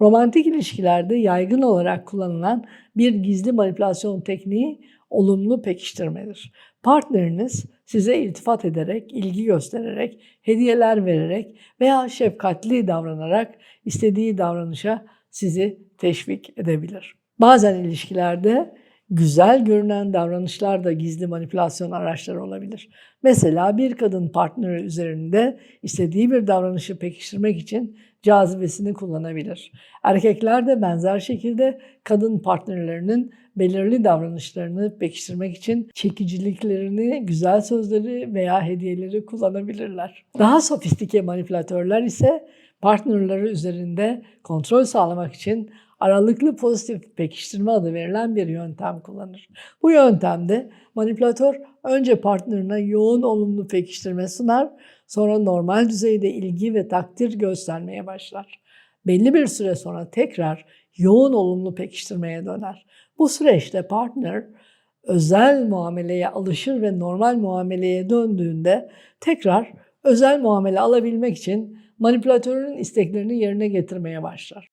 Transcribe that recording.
Romantik ilişkilerde yaygın olarak kullanılan bir gizli manipülasyon tekniği olumlu pekiştirmedir. Partneriniz size iltifat ederek, ilgi göstererek, hediyeler vererek veya şefkatli davranarak istediği davranışa sizi teşvik edebilir. Bazen ilişkilerde güzel görünen davranışlar da gizli manipülasyon araçları olabilir. Mesela bir kadın partneri üzerinde istediği bir davranışı pekiştirmek için cazibesini kullanabilir. Erkekler de benzer şekilde kadın partnerlerinin belirli davranışlarını pekiştirmek için çekiciliklerini, güzel sözleri veya hediyeleri kullanabilirler. Daha sofistike manipülatörler ise partnerleri üzerinde kontrol sağlamak için aralıklı pozitif pekiştirme adı verilen bir yöntem kullanır. Bu yöntemde manipülatör önce partnerine yoğun olumlu pekiştirme sunar, sonra normal düzeyde ilgi ve takdir göstermeye başlar. Belli bir süre sonra tekrar yoğun olumlu pekiştirmeye döner. Bu süreçte partner özel muameleye alışır ve normal muameleye döndüğünde tekrar özel muamele alabilmek için manipülatörün isteklerini yerine getirmeye başlar.